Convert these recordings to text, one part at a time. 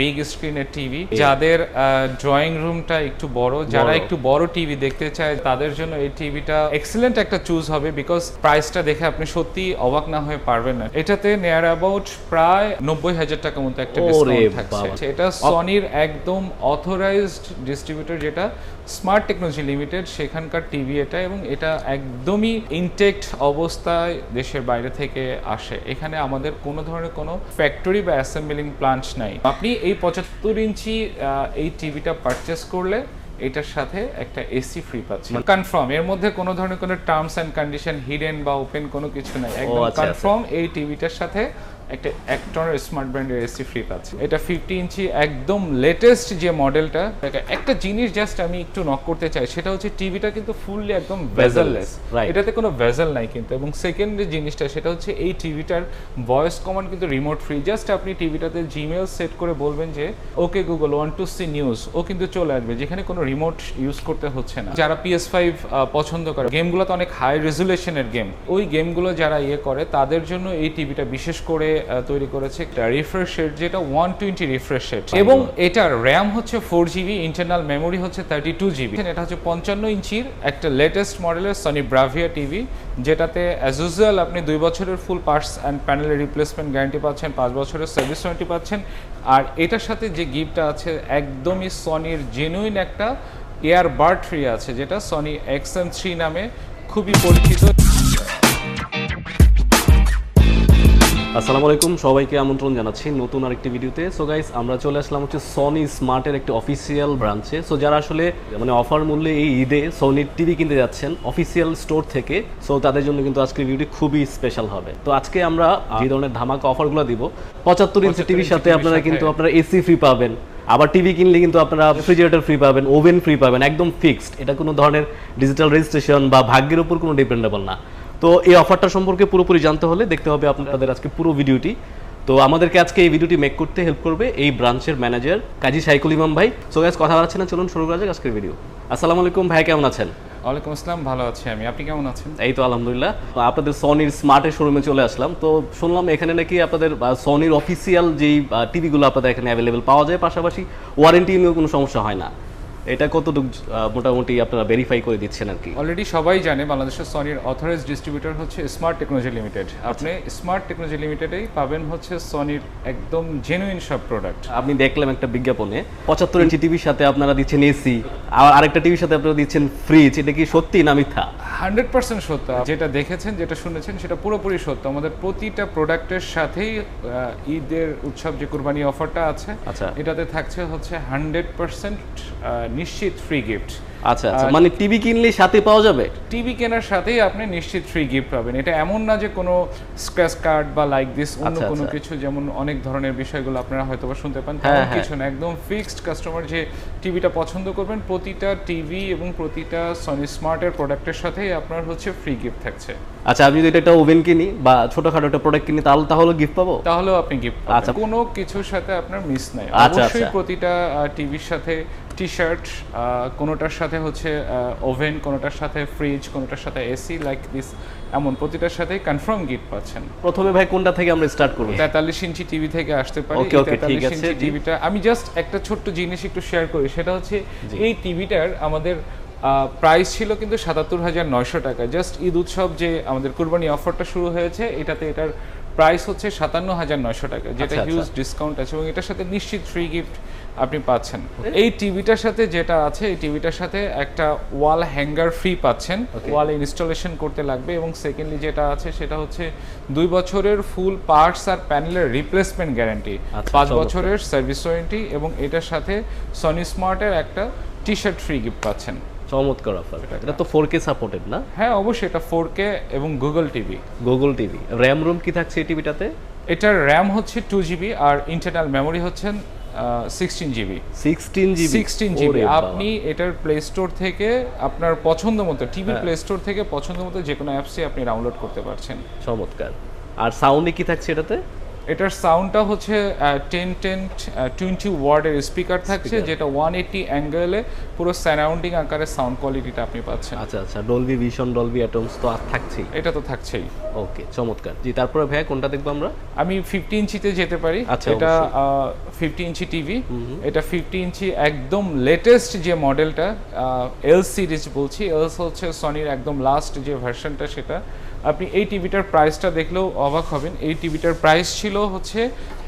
Big স্ক্রিনের TV যাদের drawing রুমটা একটু বড় যারা একটু বড় টিভি দেখতে চায় তাদের জন্য এই টিভিটা এক্সেলেন্ট একটা চুজ হবে বিকজ প্রাইসটা দেখে আপনি সত্যি অবাক না হয়ে পারবেন না। এটাতে নেয়ার অ্যাবাউট প্রায় নব্বই হাজার টাকা মতো একটা ডিসকাউন্ট থাকছে। এটা সনির একদম অথরাইজড ডিস্ট্রিবিউটর যেটা স্মার্ট টেকনোলজি লিমিটেড সেখানকার টিভি এটা এবং এটা একদমই ইনটেক্ট অবস্থায় দেশের বাইরে থেকে আসে। এখানে আমাদের কোনো ধরনের কোনো ফ্যাক্টরি বা অ্যাসেম্বলিং প্লান্ট নাই। আপনি এই পঁচাত্তর ইঞ্চি এই টিভিটা পারচেস করলে এটার সাথে একটা এসি ফ্রি পাচ্ছেন কনফার্ম এর মধ্যে কোনো ধরনের কোনো টার্মস অ্যান্ড কন্ডিশন হিডেন বা ওপেন কোনো কিছু নাই। একদম আচ্ছা, আচ্ছা। কনফার্ম এই টিভিটার সাথে একটা এক টনের স্মার্ট ব্র্যান্ডের এসি ফ্রি পাচ্ছে এটা ফিফটি ইঞ্চি একদম লেটেস্ট যে মডেলটা একটা জিনিস জাস্ট আমি একটু নক করতে চাই সেটা হচ্ছে টিভিটা কিন্তু ফুললি একদম ভেজাললেস. এটাতে কোনো ভেজাল নাই কিন্তু। এবং সেকেন্ড যে জিনিসটা সেটা হচ্ছে এই টিভিটার ভয়েস কমান্ড কিন্তু রিমোট ফ্রি জাস্ট আপনি টিভিটাতে জিমেল সেট করে বলবেন যে okay Google one two C news ও কিন্তু চলে আসবে যেখানে কোনো রিমোট ইউজ করতে হচ্ছে না। যারা পিএস ফাইভ পছন্দ করে গেমগুলো তো অনেক হাই রেজুলেশনের গেম ওই গেমগুলো যারা ইয়ে করে তাদের জন্য এই টিভিটা বিশেষ করে তৈরি করেছে একটা রিফ্রেশ রেট যেটা ওয়ান টোয়েন্টি রিফ্রেশ রেট এবং এটার র্যাম হচ্ছে ফোর জিবি ইন্টারনাল মেমোরি হচ্ছে থার্টি টু জিবি এটা হচ্ছে পঞ্চান্ন ইঞ্চির একটা লেটেস্ট মডেলের সনি ব্রাভিয়া টিভি যেটাতে অ্যাজ ইউজুয়াল আপনি দুই বছরের ফুল পার্টস অ্যান্ড প্যানেলের রিপ্লেসমেন্ট গ্যারান্টি পাচ্ছেন পাঁচ বছরের সার্ভিস ওয়ারেন্টি পাচ্ছেন। আর এটার সাথে যে গিফটটা আছে একদমই সনির জেনুইন একটা এয়ার বার্ড ফ্রি আছে যেটা সনি এক্সএম থ্রি নামে খুবই পরিচিত। আসসালামু আলাইকুম সবাইকে আমন্ত্রণ জানাচ্ছি নতুন আরেকটি ভিডিওতে। সো গাইস আমরা চলে আসলাম হচ্ছে সনি স্মার্টের একটি অফিসিয়াল ব্রাঞ্চে সো যারা আসলে মানে অফার মূল্যে এই ঈদে সনির টিভি কিনতে যাচ্ছেন অফিসিয়াল স্টোর থেকে সো তাদের জন্য কিন্তু আজকের ভিডিওটি খুবই স্পেশাল হবে। তো আজকে আমরা যে ধরনের ধামাকা অফারগুলো দিব পঁচাত্তর ইঞ্চি টিভির সাথে আপনারা কিন্তু আপনারা এসি ফ্রি পাবেন। আবার টিভি কিনলে কিন্তু আপনারা রেফ্রিজারেটর ফ্রি পাবেন ওভেন ফ্রি পাবেন একদম ফিক্সড এটা কোনো ধরনের ডিজিটাল রেজিস্ট্রেশন বা ভাগ্যের উপর কোনো ডিপেন্ডেবল না। তো এই অফারটা সম্পর্কে পুরোপুরি জানতে হলে দেখতে হবে আপনাদের আজকে পুরো ভিডিওটি। তো আমাদেরকে আজকে এই ভিডিওটি মেক করতে হেল্প করবে এই ব্রাঞ্চের ম্যানেজার কাজী সাইকুল ইমাম ভাই। সো গাইস কথা বলাচ্ছি না চলুন শুরু করা যাক আজকের ভিডিও আসসালামু আলাইকুম ভাই কেমন আছেন? ওয়ালাইকুম আসসালাম ভালো আছি আমি। আপনি কেমন আছেন? এই তো আলহামদুলিল্লাহ। তো আপনাদের সনির স্মার্টের শোরুমে চলে আসলাম। তো শুনলাম এখানে নাকি আপনাদের সনির অফিসিয়াল যেই টিভিগুলো আপনাদের এখানে অ্যাভেলেবেল পাওয়া যায় পাশাপাশি ওয়ারেন্টি নিয়েও কোনো সমস্যা হয় না। এটা কতটুকু মোটামুটি আপনারা ভেরিফাই করে দিচ্ছেন আর কি? অলরেডি সবাই জানে বাংলাদেশের সনির অথরাইজ ডিস্ট্রিবিউটর হচ্ছে স্মার্ট টেকনোলজি লিমিটেড আপনি স্মার্ট টেকনোলজি লিমিটেডেই পাবেন হচ্ছে সনির একদম জেনুইন সব প্রোডাক্ট আপনি দেখলাম একটা বিজ্ঞাপনে পঁচাত্তর ইঞ্চি টিভির সাথে আপনারা দিচ্ছেন এসি আর আরেকটা টিভির সাথে আপনারা দিচ্ছেন ফ্রিজ এটা কি সত্যি না মিথ্যা? হান্ড্রেড পার্সেন্ট সত্য। যেটা দেখেছেন যেটা শুনেছেন সেটা পুরোপুরি সত্য। আমাদের প্রতিটা প্রোডাক্টের সাথেই ঈদের উৎসব যে কুরবানি অফারটা আছে আচ্ছা। এটাতে থাকছে হচ্ছে হান্ড্রেড পার্সেন্ট নিশ্চিত ফ্রি গিফট আচ্ছা আচ্ছা মানে টিভি কিনলে সাথে পাওয়া যাবে টিভি কেনার সাথেই আপনি নিশ্চিত ফ্রি গিফট পাবেন এটা এমন না যে কোনো স্ক্র্যাচ কার্ড বা লাইক দিস অন্য আচ্ছা, কোনো আচ্ছা। কিছু যেমন অনেক ধরনের বিষয়গুলো আপনারা হয়তো বা শুনতে পান হ্যাঁ, তেমন হ্যাঁ। কিছু না একদম ফিক্সড কাস্টমার যে টিভিটা পছন্দ করবেন প্রতিটা টিভি এবং প্রতিটা সনি স্মার্টের প্রোডাক্টের সাথেই আপনার হচ্ছে ফ্রি গিফট থাকছে আচ্ছা আমি যদি একটা ওভেন কিনি বা ছোটখাটো একটা প্রোডাক্ট কিনি তাহলে তাহলে গিফট পাবো তাহলেও আপনি গিফট আচ্ছা। পাবেন কোনো কিছুর সাথে আপনার মিস নাই আচ্ছা, অবশ্যই আচ্ছা। প্রতিটা টিভির সাথে টি শার্ট কোনোটার সাথে হচ্ছে ওভেন কোনোটার সাথে ফ্রিজ কোনোটার সাথে এসি লাইক দিস এমন প্রতিটার সাথেই কনফার্ম গিফট পাচ্ছেন। প্রথমে ভাই কোনটা থেকে আমরা স্টার্ট করব? তেতাল্লিশ ইঞ্চি টিভি থেকে আসতে পারে। Okay, okay, ঠিক আছে, টিভিটা আমি জাস্ট একটা ছোট্ট জিনিস একটু শেয়ার করি সেটা হচ্ছে এই টিভিটার আমাদের প্রাইস ছিল কিন্তু সাতাত্তর হাজার নয়শো টাকা। জাস্ট ঈদ উৎসব যে আমাদের কুরবানি অফারটা শুরু হয়েছে এটাতে এটার প্রাইস হচ্ছে সাতান্ন হাজার নয়শো টাকা যেটা আচ্ছা, আচ্ছা। হিউজ ডিসকাউন্ট আছে এবং এটার সাথে নিশ্চিত ফ্রি গিফট আপনি পাচ্ছেন। এই টিভিটার সাথে যেটা আছে এই টিভিটার সাথে একটা ওয়াল হ্যাঙ্গার ফ্রি পাচ্ছেন। ওয়াল ইনস্টলেশন করতে লাগবে এবং সেকেন্ডলি যেটা আছে সেটা হচ্ছে দুই বছরের ফুল পার্টস আর প্যানেলের রিপ্লেসমেন্ট গ্যারান্টি পাঁচ বছরের সার্ভিস ওয়ারেন্টি এবং এটার সাথে সনি স্মার্টের একটা টি শার্ট ফ্রি গিফট পাচ্ছেন। চমৎকার অফার এটা তো ফোর কে সাপোর্টেড না? হ্যাঁ অবশ্যই এটা ফোর কে এবং Google TV Google TV RAM room কি থাকছে এই টিভিটাতে এটার র্যাম হচ্ছে টু জিবি আর ইন্টারনাল মেমোরি হচ্ছেন sixteen GB sixteen GB sixteen GB আপনি এটার প্লে স্টোর থেকে আপনার পছন্দ মতো টিভি। প্লে স্টোর থেকে পছন্দ মতো যে কোনো অ্যাপসই আপনি ডাউনলোড করতে পারছেন। চমৎকার। আর সাউন্ডে কি থাকছে এটাতে? এটার সাউন্ডটা হচ্ছে টেন টেন টোয়েন্টি ওয়ার্ডের স্পিকার থাকছে যেটা ওয়ান এইটি অ্যাঙ্গেলে পুরো সারাউন্ডিং আকারে সাউন্ড কোয়ালিটিটা আপনি পাচ্ছেন। আচ্ছা আচ্ছা ডলবি ভিশন ডলবি অ্যাটমস তো আর থাকছেই। এটা তো থাকছেই। ওকে চমৎকার। জি তারপরে ভাইয়া কোনটা দেখব আমরা? আমি ফিফটি ইঞ্চিতে যেতে পারি। আচ্ছা, এটা ফিফটি ইঞ্চি টিভি এটা ফিফটি ইঞ্চি একদম লেটেস্ট যে মডেলটা এল সিরিজ বলছি এলস হচ্ছে সনির একদম লাস্ট যে ভার্সনটা সেটা আপনি এই টিভিটার প্রাইসটা দেখলেও অবাক হবেন। এই টিভিটার প্রাইস ছিল হচ্ছে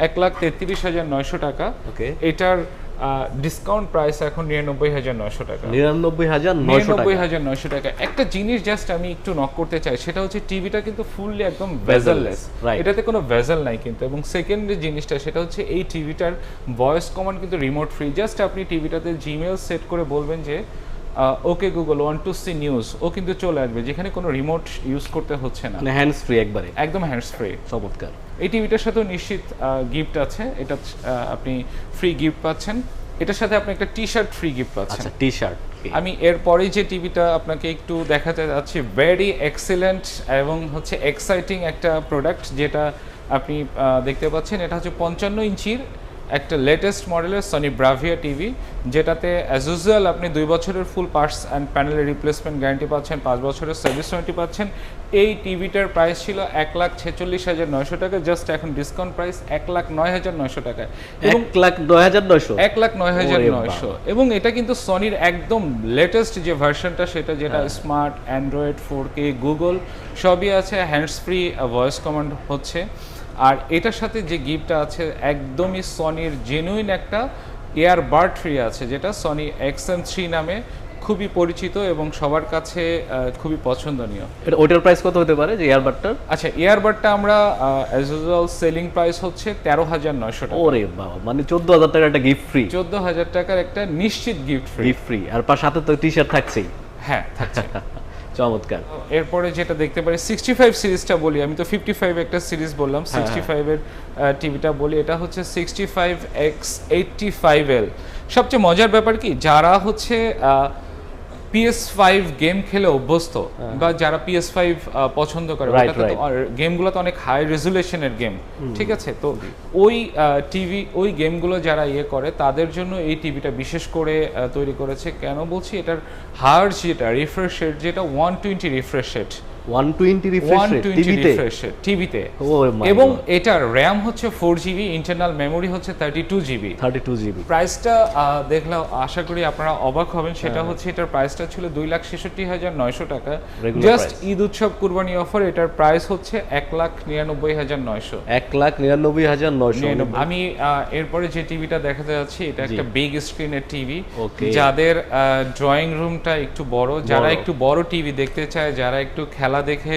এক লাখ তেত্রিশ হাজার নয়শো টাকা। ওকে। এটার ডিসকাউন্ট প্রাইস এখন নিরানব্বই হাজার নয়শো টাকা। নিরানব্বই হাজার নিরানব্বই হাজার নয়শো টাকা। একটা জিনিস জাস্ট আমি একটু নক করতে চাই সেটা হচ্ছে টিভিটা কিন্তু ফুললি একদম ভেজাললেস. এটাতে কোনো ভেজাল নাই কিন্তু। এবং সেকেন্ড যে জিনিসটা সেটা হচ্ছে এই টিভিটার ভয়েস কমান্ড কিন্তু রিমোট ফ্রি জাস্ট আপনি টিভিটাতে জিমেল সেট করে বলবেন যে okay Google one two C news ও কিন্তু চলে আসবে যেখানে কোনো রিমোট ইউজ করতে হচ্ছে না। মানে হ্যান্ডস ফ্রি একবারে। একদম হ্যান্ডস ফ্রি চমৎকার। এই টিভিটার সাথেও নিশ্চিত গিফট আছে। এটা আপনি ফ্রি গিফট পাচ্ছেন। এটার সাথে আপনি একটা টি শার্ট ফ্রি গিফট পাচ্ছেন। আচ্ছা টি শার্ট আমি এরপরে যে টিভিটা আপনাকে একটু দেখাতে যাচ্ছি ভেরি এক্সেলেন্ট এবং হচ্ছে এক্সাইটিং একটা প্রোডাক্ট যেটা আপনি দেখতে পাচ্ছেন। এটা হচ্ছে পঞ্চান্ন ইঞ্চির একটা লেটেস্ট মডেলের সনি ব্রাভিয়া টিভি যেটাতে অ্যাজ ইউজুয়াল আপনি দুই বছরের ফুল পার্টস অ্যান্ড প্যানেলের রিপ্লেসমেন্ট গ্যারান্টি পাচ্ছেন পাঁচ বছরের সার্ভিস ওয়ারেন্টি পাচ্ছেন। এই টিভিটার প্রাইস ছিল এক লাখ ছেচল্লিশ হাজার নয়শো টাকা জাস্ট এখন ডিসকাউন্ট প্রাইস এক লাখ নয় হাজার নয়শো টাকা। এবং এক লাখ নয় হাজার নয়শো। এক লাখ নয় হাজার নয়শো। এবং এটা কিন্তু সনির একদম লেটেস্ট যে ভার্সনটা সেটা যেটা smart android four K Google সবই আছে হ্যান্ডস ফ্রি ভয়েস কমান্ড হচ্ছে। আর এটার সাথে যে গিফটটা আছে একদমই সনির জেনুইন একটা এয়ার বার্ড ফ্রি আছে যেটা সনি এক্সএম থ্রি নামে খুবই পরিচিত এবং সবার কাছে খুবই পছন্দনীয়। এটা ওইটার প্রাইস কত হতে পারে যে এয়ারবাডটার আচ্ছা ইয়ারবাডটা আমরা অ্যাজ ইউজুয়াল সেলিং প্রাইস হচ্ছে তেরো হাজার নয়শো টাকা। ওরে বাবা মানে চোদ্দ হাজার টাকার একটা গিফট ফ্রি চোদ্দ হাজার টাকার একটা নিশ্চিত গিফট ফ্রি ফ্রি আর সাথে তো টি শার্ট থাকছেই। হ্যাঁ থাকছে। চমৎকার। এরপরে যেটা দেখতে পারি সিক্সটি ফাইভ সিরিজটা বলি আমি তো ফিফটি ফাইভ একটা সিরিজ বললাম হ্যাঁ, সিক্সটি ফাইভের টিভিটা বলি এটা হচ্ছে sixty five X eighty five L সবচেয়ে মজার ব্যাপার কি যারা হচ্ছে পিএস ফাইভ গেম খেলে অভ্যস্ত বা যারা পিএস ফাইভ পছন্দ করে হ্যাঁ। গেমগুলো তো অনেক হাই রেজুলেশনের গেম ঠিক আছে? তো ওই টিভি ওই গেমগুলো যারা ইয়ে করে তাদের জন্য এই টিভিটা বিশেষ করে তৈরি করেছে। কেন বলছি? এটার হার্ড যেটা রিফ্রেশ রেট যেটা one twenty refresh rate one twenty one refresh twenty টিভিতে টিভিতে এবং এটার র্যাম হচ্ছে ইন্টারনাল মেমোরি প্রাইসটা দেখলে আশা করি আপনারা অবাক হবেন সেটা হ্যাঁ। হচ্ছে এটার প্রাইসটা ছিল দুই লাখ ছেষট্টি হাজার নয়শো টাকা। জাস্ট ঈদ উৎসব কুরবানি অফার এটার প্রাইস হচ্ছে এক লাখ নিরানব্বই হাজার নয়শো। এক লাখ নিরানব্বই হাজার নয়শো। আমি এরপরে যে টিভিটা দেখাতে যাচ্ছি এটা একটা বিগ স্ক্রিনের টিভি. যাদের ড্রয়িং রুমটা একটু বড় যারা একটু বড় টিভি দেখতে চায় যারা একটু খেলা দেখে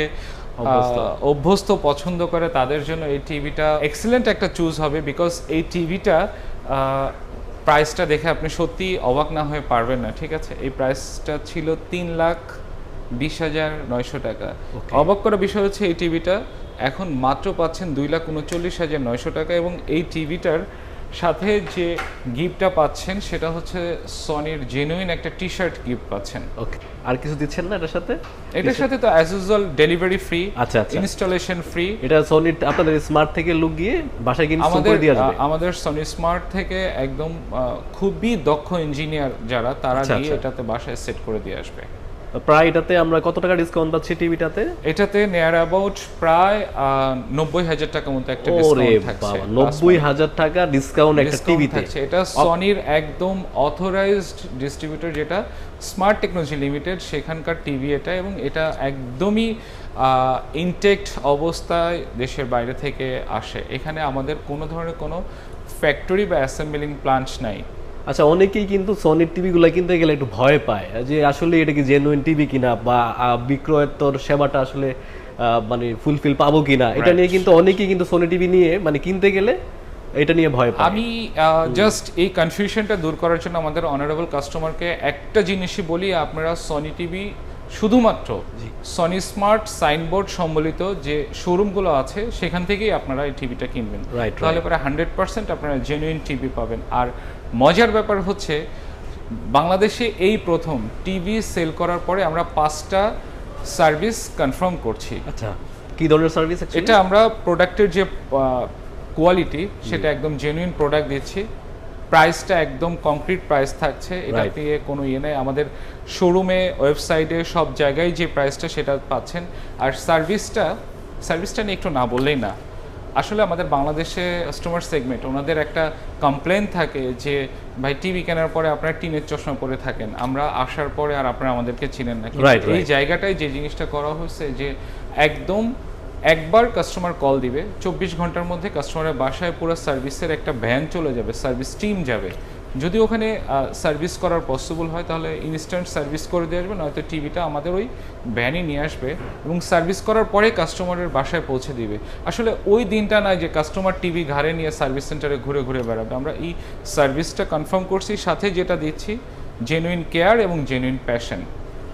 অভ্যস্ত। অভ্যস্ত পছন্দ করে তাদের জন্য এই টিভিটা এক্সিলেন্ট একটা চুজ হবে বিকজ এই টিভিটা প্রাইসটা দেখে আপনি সত্যি অবাক না হয়ে পারবেন না ঠিক আছে? এই প্রাইসটা ছিল তিন লাখ বিশ হাজার নয়শো টাকা। অবাক করা বিষয় হচ্ছে এই টিভিটা এখন মাত্র পাচ্ছেন দুই লাখ উনচল্লিশ হাজার নয়শো টাকা এবং এই টিভিটার সাথে যে গিফটটা পাচ্ছেন সেটা হচ্ছে সনির জেনুইন একটা টি শার্ট গিফট পাচ্ছেন। ওকে আর কিছু দিচ্ছেন না এটার সাথে? এটার সাথে তো অ্যাজ ইউজুয়াল ডেলিভারি ফ্রি আচ্ছা, আচ্ছা। ইনস্টলেশন ফ্রি এটা সোনির আপনাদের স্মার্ট থেকে লুক গিয়ে বাসায় গিয়ে ইনস্টল আমাদের করে দিয়ে আসবে? আমাদের সনি স্মার্ট থেকে একদম খুবই দক্ষ ইঞ্জিনিয়ার যারা তারা আচ্ছা, গিয়ে আচ্ছা। এটাতে বাসায় সেট করে দিয়ে আসবে। প্রায় এটাতে আমরা কত টাকা ডিসকাউন্ট পাচ্ছি টিভিটাতে এটাতে নেয়ার অ্যাবাউট প্রায় নব্বই হাজার টাকা মতো একটা ডিসকাউন্ট থাকছে। বাবা নব্বই হাজার টাকা ডিসকাউন্ট একটা টিভিতে এটা সনির একদম অথরাইজড ডিস্ট্রিবিউটর যেটা স্মার্ট টেকনোলজি লিমিটেড সেখানকার টিভি এটা এবং এটা একদমই ইনটেক্ট অবস্থায় দেশের বাইরে থেকে আসে। এখানে আমাদের কোনো ধরনের কোনো ফ্যাক্টরি বা অ্যাসেম্বলিং প্লান্ট নাই। আচ্ছা অনেকেই কিন্তু সনির টিভিগুলো কিনতে গেলে একটু ভয় পায় যে আসলে এটা কি জেনুইন টিভি কিনা বা বিক্রয়ের সেবাটা আসলে আহ, মানে ফুলফিল পাবো কিনা? এটা নিয়ে কিন্তু অনেকেই কিন্তু সনি টিভি নিয়ে মানে কিনতে গেলে এটা নিয়ে ভয় পায়। আমি জাস্ট এই কনফিউশনটা দূর করার জন্য আমাদের অনারেবল কাস্টমারকে একটা জিনিসই বলি আপনারা সনি টিভি শুধুমাত্র সনি স্মার্ট সাইনবোর্ড সম্বলিত যে শোরুমগুলো আছে সেখান থেকেই আপনারা এই টিভিটা কিনবেন। তাহলে পরে হান্ড্রেড পার্সেন্ট আপনারা জেনুইন টিভি পাবেন। আর মজার ব্যাপার হচ্ছে বাংলাদেশে এই প্রথম টিভি সেল করার পরে আমরা পাঁচটা সার্ভিস কনফার্ম করছি। আচ্ছা কি ধরনের সার্ভিস এটা আমরা প্রোডাক্টের যে কোয়ালিটি সেটা একদম জেনুইন প্রোডাক্ট দিচ্ছি। প্রাইসটা একদম কংক্রিট প্রাইস থাকছে এটা. দিয়ে কোনো ইয়ে নেই। আমাদের শোরুমে ওয়েবসাইটে সব জায়গায় যে প্রাইসটা সেটা পাচ্ছেন। আর সার্ভিসটা সার্ভিসটা নিয়ে একটু না বললেই না। আসলে আমাদের বাংলাদেশে কাস্টমার সেগমেন্ট ওনাদের একটা কমপ্লেন থাকে যে ভাই টিভি কেনার পরে আপনার টিনের চশমা পরে থাকেন। আমরা আসার পরে আর আপনারা আমাদেরকে চিনেন না। এই. জায়গাটায় যে জিনিসটা করা হয়েছে যে একদম একবার কাস্টমার কল দিবে, চব্বিশ ঘণ্টার মধ্যে কাস্টমারের বাসায় পুরো সার্ভিসের একটা ভ্যান চলে যাবে সার্ভিস টিম যাবে। যদি ওখানে সার্ভিস করার পসিবল হয়, তাহলে ইনস্ট্যান্ট সার্ভিস করে দিয়ে আসবে, নয়তো টিভিটা আমাদের ওই ভ্যানই নিয়ে আসবে এবং সার্ভিস করার পরে কাস্টমারের বাসায় পৌঁছে দিবে। আসলে ওই দিনটা নয় যে কাস্টমার টিভি ঘাড়ে নিয়ে সার্ভিস সেন্টারে ঘুরে ঘুরে বেড়াবে। আমরা এই সার্ভিসটা কনফার্ম করছি, সাথে যেটা দিচ্ছি জেনুইন কেয়ার এবং জেনুইন প্যাশন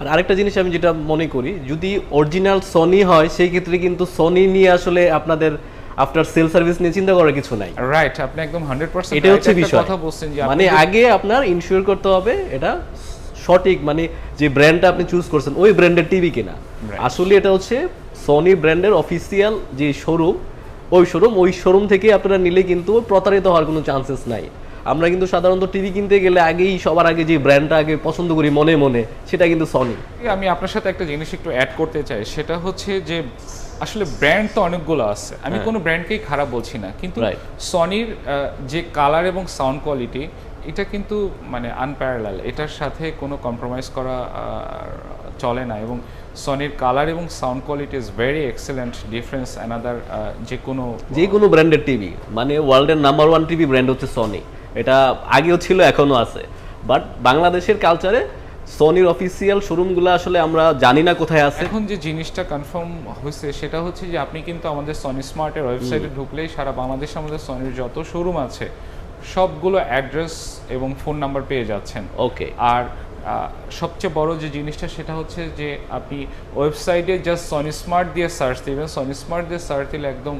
আর আরেকটা জিনিস আমি যেটা মনে করি যদি অরিজিনাল সনি হয় সেই ক্ষেত্রে কিন্তু সনি নিয়ে আসলে আপনাদের আফটার সেল সার্ভিস নিয়ে চিন্তা করার কিছু নাই। রাইট আপনি একদম হান্ড্রেড পার্সেন্ট এটা হচ্ছে বিষয়। কথা বলছেন যে মানে আগে আপনার ইনশিওর করতে হবে এটা সঠিক মানে যে ব্র্যান্ডটা আপনি চুজ করছেন ওই ব্র্যান্ডের টিভি কিনা। আসলে এটা হচ্ছে সনি ব্র্যান্ডের অফিসিয়াল যে শোরুম ওই শোরুম ওই শোরুম থেকে আপনারা নিলে কিন্তু প্রতারিত হওয়ার কোনো চান্সেস নাই। আমরা কিন্তু সাধারণত টিভি কিনতে গেলে আগেই সবার আগে যে ব্র্যান্ডটা আগে পছন্দ করি মনে মনে সেটা কিন্তু সনি আমি আপনার সাথে একটা জিনিস একটু অ্যাড করতে চাই সেটা হচ্ছে যে আসলে ব্র্যান্ড তো অনেকগুলো আছে। আমি কোনো ব্র্যান্ডকেই খারাপ বলছি না কিন্তু হ্যাঁ। সনির যে কালার এবং সাউন্ড কোয়ালিটি এটা কিন্তু মানে আনপ্যারালাল এটার সাথে কোনো কম্প্রোমাইজ করা চলে না এবং সনির কালার এবং sound quality is very excellent difference another যে কোনো যে কোনো ব্র্যান্ডের টিভি মানে ওয়ার্ল্ডের নাম্বার ওয়ান টিভি ব্র্যান্ড হচ্ছে সনি এটা আগেও ছিল এখনও আছে। বাট বাংলাদেশের কালচারে সনির অফিসিয়াল শোরুমগুলো আসলে আমরা জানি না কোথায় আছে। এখন যে জিনিসটা কনফার্ম হয়েছে সেটা হচ্ছে যে আপনি কিন্তু আমাদের সনি স্মার্টের ওয়েবসাইটে ঢুকলেই সারা বাংলাদেশে আমাদের সনির যত শোরুম আছে সবগুলো অ্যাড্রেস এবং ফোন নাম্বার পেয়ে যাচ্ছেন। ওকে আর সবচেয়ে বড় যে জিনিসটা সেটা হচ্ছে যে আপনি ওয়েবসাইটে জাস্ট সনি স্মার্ট দিয়ে সার্চ দিবেন। সনি স্মার্ট দিয়ে সার্চ দিলে একদম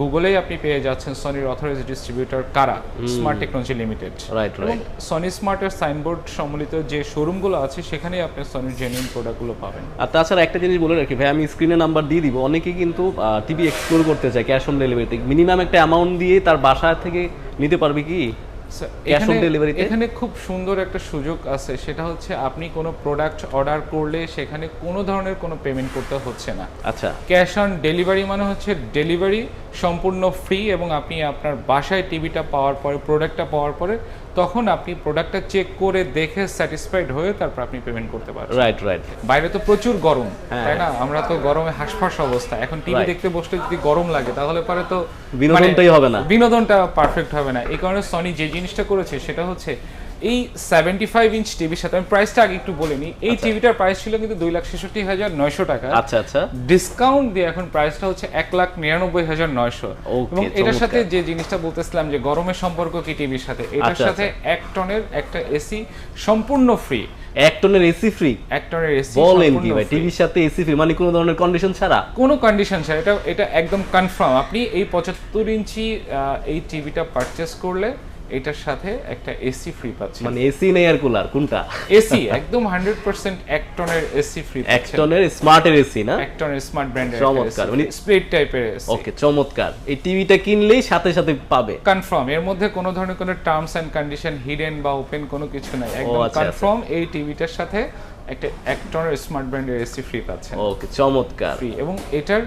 গুগলেই আপনি পেয়ে যাচ্ছেন সনির অথরাইজ ডিস্ট্রিবিউটর কারা? Smart technology limited right right Sony স্মার্টের signboard সম্বলিত যে শোরুমগুলো আছে সেখানেই আপনি সনির জেনুইন প্রোডাক্টগুলো পাবেন। আর তাছাড়া একটা জিনিস বলে রাখি ভাই আমি স্ক্রিনে নাম্বার দিয়ে দিব। অনেকেই কিন্তু টিভি এক্সপ্লোর করতে চায় ক্যাশ অন ডেলিভারিতে মিনিমাম একটা অ্যামাউন্ট দিয়ে তার বাসা থেকে নিতে পারবে কি? এখানে খুব সুন্দর একটা সুযোগ আছে। সেটা হচ্ছে আপনি কোনো প্রোডাক্ট অর্ডার করলে সেখানে কোনো ধরনের কোনো পেমেন্ট করতে হচ্ছে না। আচ্ছা। ক্যাশ অন ডেলিভারি মানে হচ্ছে ডেলিভারি সম্পূর্ণ ফ্রি এবং আপনি আপনার বাসায় টিভিটা পাওয়ার পরে প্রোডাক্টটা পাওয়ার পরে তখন আপনি প্রোডাক্টটা চেক করে দেখে স্যাটিসফাইড হয়ে তারপর আপনি পেমেন্ট করতে পারেন রাইট রাইট বাইরে তো প্রচুর গরম হ্যাঁ। তাই না? আমরা তো গরমে হাঁসফাঁস অবস্থা। এখন টিভি দেখতে বসলে যদি গরম লাগে তাহলে পরে তো বিনোদনটাই হবে না। বিনোদনটা পারফেক্ট হবে না। এই কারণে সনি যে জিনিসটা করেছে সেটা হচ্ছে এই সেভেন্টি ফাইভ ইঞ্চ টিভির সাথে আমি প্রাইসটা আগে একটু বলিনি এই টিভিটার প্রাইস ছিল কিন্তু দুই লাখ ছেষট্টি হাজার নয়শো টাকা। আচ্ছা আচ্ছা। ডিসকাউন্ট দিয়ে এখন প্রাইসটা হচ্ছে এক লাখ নিরানব্বই হাজার নয়শো। এবং এটার সাথে যে জিনিসটা বলতেছিলাম যে গরমের সম্পর্ক কি টিভির সাথে? এটার আচ্ছা, সাথে এক টনের একটা এসি সম্পূর্ণ ফ্রি এক টনের এসি ফ্রি এক টনের এসি বলেন কি ভাই টিভির সাথে এসি ফ্রি মানে কোনো ধরনের কন্ডিশন ছাড়া? কোনো কন্ডিশন ছাড়া। এটা এটা একদম কনফার্ম আপনি এই পঁচাত্তর ইঞ্চি এই টিভিটা পারচেস করলে এটার সাথে একটা এসি ফ্রি পাচ্ছেন মানে এসি নেই আর কুলার কোনটা? এসি একদম হান্ড্রেড পার্সেন্ট এক টনের এসি ফ্রি এক টনের স্মার্টের এসি না? এক টনের স্মার্ট ব্র্যান্ডের চমৎকার, মানে- স্প্লিট টাইপের এসি ওকে চমৎকার। এই টিভিটা কিনলেই সাথে সাথে পাবে। কনফার্ম এর মধ্যে কোনো ধরনের কোনো টার্মস এন্ড কন্ডিশন হিডেন বা ওপেন কোনো কিছু নাই। একদম আচ্ছা, আচ্ছা। কনফার্ম এই টিভিটার সাথে একটা এক টনের স্মার্ট ব্র্যান্ডের এসি ফ্রি পাচ্ছেন। ওকে চমৎকার। ফ্রি এবং এটার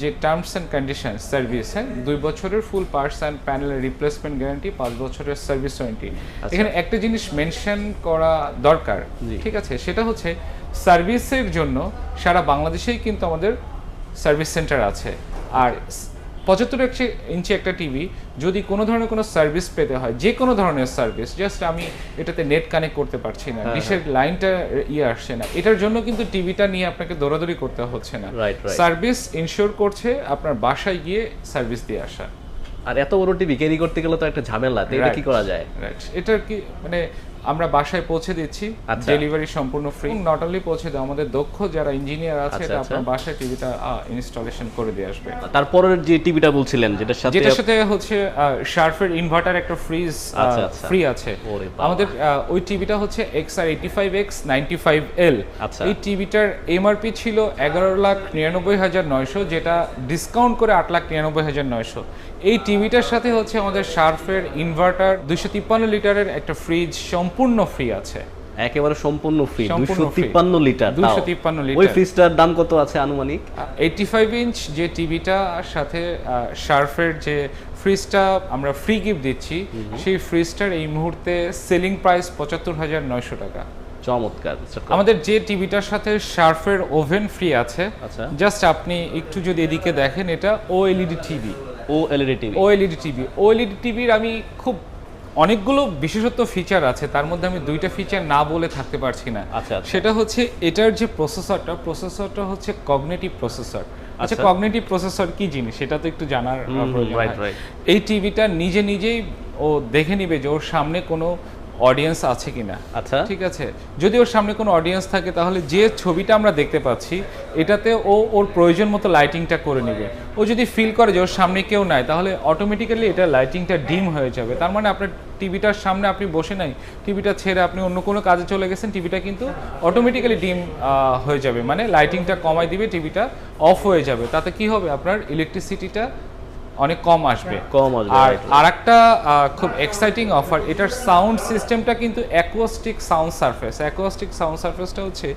যে টার্মস অ্যান্ড কন্ডিশন সার্ভিস হ্যাঁ দুই বছরের ফুল পার্টস অ্যান্ড প্যানেলের রিপ্লেসমেন্ট গ্যারান্টি পাঁচ বছরের সার্ভিস ওয়ারেন্টি এখানে একটা জিনিস মেনশন করা দরকার ঠিক আছে? সেটা হচ্ছে সার্ভিসের জন্য সারা বাংলাদেশেই কিন্তু আমাদের সার্ভিস সেন্টার আছে। আর পঁচাত্তর ইঞ্চি একটা টিভি যদি কোনো ধরনের কোনো সার্ভিস পেতে হয় যে কোনো ধরনের সার্ভিস জাস্ট আমি এটাতে নেট কানেক্ট করতে পারছি না হ্যাঁ, ডিশের লাইনটা ইয়ে আসছে না। এটার জন্য কিন্তু টিভিটা নিয়ে আপনাকে দৌড়াদৌড়ি করতে হচ্ছে না. সার্ভিস ইনশিওর করছে আপনার বাসায় গিয়ে সার্ভিস দিয়ে আসা। আর এত বড় টিভি ক্যারি করতে গেলে তো একটা ঝামেলা এটা কি করা যায়. এটার কি মানে আমরা বাসায় পৌঁছে দিচ্ছি আচ্ছা। ডেলিভারি সম্পূর্ণ ফ্রি নট অনলি পৌঁছে দেওয়া আমাদের দক্ষ যারা ইঞ্জিনিয়ার আছে আচ্ছা, আচ্ছা। আপনার বাসায় টিভিটা ইনস্টলেশন করে দিয়ে আসবে তারপরের যে টিভিটা বলছিলেন যেটার সাথে যেটার সাথে হচ্ছে শার্ফের ইনভার্টার একটা ফ্রিজ আচ্ছা, আচ্ছা। ফ্রি আছে আমাদের ওই টিভিটা হচ্ছে X R eighty five X ninety five L আচ্ছা। এই টিভিটার এমআরপি ছিল এগারো লাখ নিরানব্বই হাজার নয়শো যেটা ডিসকাউন্ট করে আট লাখ নিরানব্বই হাজার নয়শো এই টিভিটার সাথে হচ্ছে আমাদের শার্ফের ইনভার্টার দুইশো তিপ্পান্ন লিটারের একটা ফ্রিজ সম্পূর্ণ ফ্রি আছে একেবারে সম্পূর্ণ ফ্রি সম্পূর্ণ দুইশো free। তিপ্পান্ন লিটার তাও। 253 লিটার। ওই ফ্রিজটার দাম কত আছে আনুমানিক এইটটি ফাইভ ইঞ্চ যে টিভিটা সাথে শার্ফের যে ফ্রিজটা আমরা ফ্রি গিফট দিচ্ছি সেই ফ্রিজটার এই মুহূর্তে সেলিং প্রাইস পঁচাত্তর হাজার নয়শো টাকা চমৎকার আমাদের যে টিভিটার সাথে শার্ফের ওভেন ফ্রি আছে আচ্ছা। জাস্ট আপনি একটু যদি এদিকে দেখেন এটা ও এলইডি টিভি ও এলইডি টিভি ও এলইডি টিভি ও এলইডি টিভির আমি খুব অনেকগুলো বিশেষত্ব ফিচার আছে তার মধ্যে আমি দুইটা ফিচার না বলে থাকতে পারছি না আচ্ছা, আচ্ছা। সেটা হচ্ছে এটার যে প্রসেসরটা প্রসেসরটা হচ্ছে কগনেটিভ প্রসেসর আচ্ছা আচ্ছা। কগনেটিভ প্রসেসর কি জিনিস সেটা তো একটু জানার প্রয়োজন. এই টিভিটা নিজে নিজেই ও দেখে নিবে যে ওর সামনে কোনো অডিয়েন্স আছে কিনা। আচ্ছা। ঠিক আছে? যদি ওর সামনে কোনো অডিয়েন্স থাকে তাহলে যে ছবিটা আমরা দেখতে পাচ্ছি এটাতে ও ওর প্রয়োজন মতো লাইটিংটা করে নেবে। ও যদি ফিল করে যে ওর সামনে কেউ নাই তাহলে অটোমেটিক্যালি এটা লাইটিংটা ডিম হয়ে যাবে। তার মানে আপনার টিভিটার সামনে আপনি বসে নাই টিভিটা ছেড়ে আপনি অন্য কোনো কাজে চলে গেছেন টিভিটা কিন্তু অটোমেটিক্যালি ডিম হয়ে যাবে। মানে লাইটিংটা কমাই দিবে টিভিটা অফ হয়ে যাবে। তাতে কি হবে? আপনার ইলেকট্রিসিটিটা অনেক কম আসবে কম আসবে, আর right. আর একটা খুব এক্সাইটিং অফার এটার সাউন্ড সিস্টেমটা কিন্তু acoustic sound surface acoustic sound সারফেসটা হচ্ছে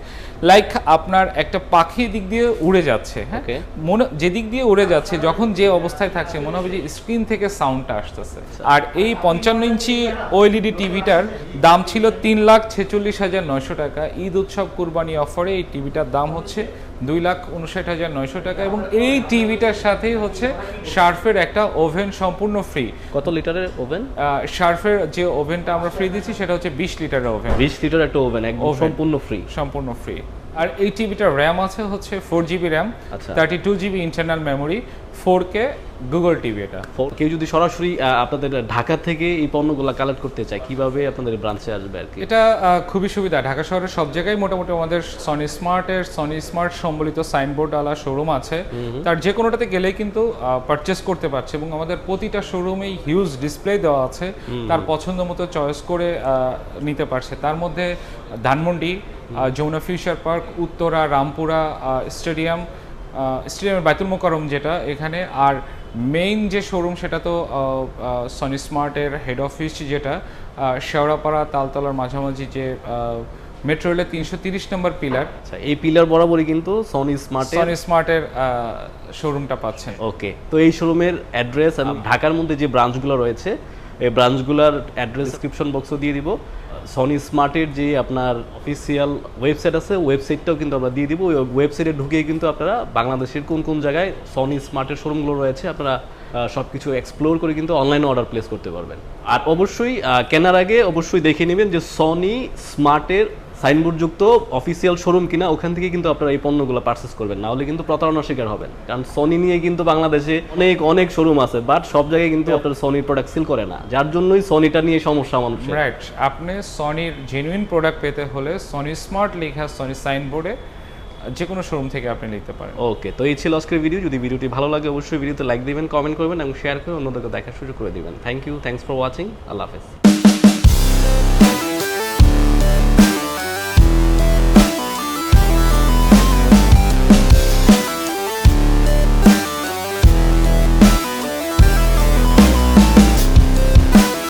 লাইক আপনার একটা পাখি দিক দিয়ে উড়ে যাচ্ছে হ্যাঁ. মনে যেদিক দিয়ে উড়ে যাচ্ছে যখন যে অবস্থায় থাকছে মনে হবে যে স্ক্রিন থেকে সাউন্ডটা আসতেছে আচ্ছা। আর এই পঞ্চান্ন ইঞ্চি ওএলইডি টিভিটার দাম ছিল তিন লাখ ছেচল্লিশ হাজার নয়শো টাকা ঈদ উৎসব কুরবানি অফারে এই টিভিটার দাম হচ্ছে দুই লাখ উনষাট হাজার নয়শো টাকা এবং এই টিভিটার সাথেই হচ্ছে শার্ফের একটা ওভেন সম্পূর্ণ ফ্রি। কত লিটারের ওভেন? শার্ফের যে ওভেনটা আমরা ফ্রি দিচ্ছি সেটা হচ্ছে বিশ লিটারের ওভেন। বিশ লিটার একটা ওভেন। সম্পূর্ণ ফ্রি সম্পূর্ণ ফ্রি আর এই টিভিটার র্যাম আছে হচ্ছে four GB RAM. Thirty two GB internal memory four K Google TV এটা। কেউ যদি সরাসরি আপনাদের ঢাকা থেকে এই পণ্যগুলো কালেক্ট করতে চায় কীভাবে আপনাদের ব্রাঞ্চে আসবে আর কি? এটা খুবই সুবিধা। ঢাকা শহরের সব জায়গায় মোটামুটি আমাদের সনি স্মার্টের সনি স্মার্ট সম্বলিত সাইনবোর্ড আলা শোরুম আছে। তার যে কোনোটাতে গেলেই কিন্তু পারচেস করতে পারছে এবং আমাদের প্রতিটা শোরুমেই হিউজ ডিসপ্লে দেওয়া আছে। তার পছন্দ মতো চয়েস করে নিতে পারছে। তার মধ্যে Dhanmondi Jamuna future park Uttara Rampura stadium স্টেডিয়ামের বাইতুল মোকারম যেটা এখানে আর মেইন যে শোরুম সেটা তো সনি স্মার্টের হেড অফিস যেটা শেওড়াপাড়া তালতলার মাঝামাঝি যে মেট্রো রেলের তিনশো তিরিশ নম্বর পিলার আচ্ছা এই পিলার বরাবরই কিন্তু সনি স্মার্ট সনি স্মার্টের শোরুমটা পাচ্ছেন। ওকে তো এই শোরুমের অ্যাড্রেস এবং ঢাকার মধ্যে যে ব্রাঞ্চগুলো রয়েছে এই ব্রাঞ্চগুলোর অ্যাড্রেস ডিসক্রিপশন বক্সও দিয়ে দিব। সনি স্মার্টের যে আপনার অফিসিয়াল ওয়েবসাইট আছে ওয়েবসাইটটাও কিন্তু আমরা দিয়ে দিব। ওই ওয়েবসাইটে ঢুকিয়ে কিন্তু আপনারা বাংলাদেশের কোন কোন জায়গায় সনি স্মার্টের শোরুমগুলো রয়েছে, আপনারা সব কিছু এক্সপ্লোর করে কিন্তু অনলাইনে অর্ডার প্লেস করতে পারবেন। আর অবশ্যই কেনার আগে অবশ্যই দেখে নেবেন যে সনি স্মার্টের সাইনবোর্ডযুক্ত অফিসিয়াল শোরুম কিনা ওখান থেকে কিন্তু আপনারা এই পণ্যগুলো পারচেস করবেন। না হলে কিন্তু প্রতারণার শিকার হবেন। কারণ সনি নিয়ে কিন্তু বাংলাদেশে অনেক অনেক শোরুম আছে বাট সব জায়গায় কিন্তু আপনার সনির প্রোডাক্ট সেল করে না। যার জন্যই সনিটা নিয়ে সমস্যা মানুষের। রাইট আপনি সনির জেনুইন প্রোডাক্ট পেতে হলে সনি স্মার্ট লেখা সনি সাইনবোর্ডে যে কোনো শোরুম থেকে আপনি নিতে পারেন। ওকে তো এই ছিল আজকের ভিডিও যদি ভিডিওটি ভালো লাগে অবশ্যই ভিডিওতে লাইক দিবেন কমেন্ট করবেন এবং শেয়ার করে অন্যদেরকে দেখার সুযোগ করে দিবেন। Thank you thanks for watching আল্লাহ হাফেজ।